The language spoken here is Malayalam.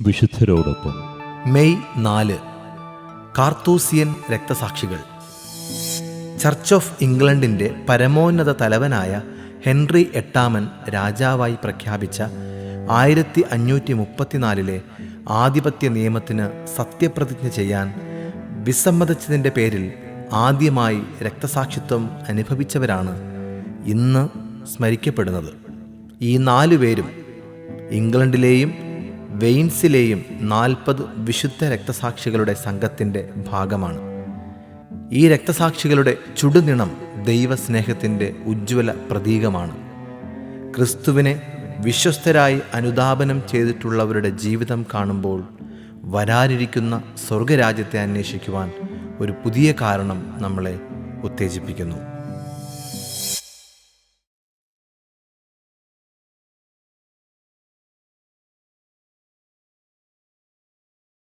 വിശുദ്ധരോടൊപ്പം. മെയ് നാല് കാർത്തൂസിയൻ രക്തസാക്ഷികൾ. ചർച്ച് ഓഫ് ഇംഗ്ലണ്ടിന്റെ പരമോന്നത തലവനായ ഹെൻറി എട്ടാമൻ രാജാവായി പ്രഖ്യാപിച്ച ആയിരത്തി അഞ്ഞൂറ്റി മുപ്പത്തിനാലിലെ ആധിപത്യ നിയമത്തിന് സത്യപ്രതിജ്ഞ ചെയ്യാൻ വിസമ്മതിച്ചതിന്റെ പേരിൽ ആദ്യമായി രക്തസാക്ഷിത്വം അനുഭവിച്ചവരാണ് ഇന്ന് സ്മരിക്കപ്പെടുന്നത്. ഈ നാലു പേരും ഇംഗ്ലണ്ടിലെയും വെയിൻസിലെയും നാൽപ്പത് വിശുദ്ധ രക്തസാക്ഷികളുടെ സംഘത്തിന്റെ ഭാഗമാണ്. ഈ രക്തസാക്ഷികളുടെ ചുടുനിണം ദൈവസ്നേഹത്തിന്റെ ഉജ്ജ്വല പ്രതീകമാണ്. ക്രിസ്തുവിനെ വിശ്വസ്തരായി അനുദാപനം ചെയ്തിട്ടുള്ളവരുടെ ജീവിതം കാണുമ്പോൾ വരാനിരിക്കുന്ന സ്വർഗരാജ്യത്തെ അന്വേഷിക്കുവാൻ ഒരു പുതിയ കാരണം നമ്മളെ ഉത്തേജിപ്പിക്കുന്നു.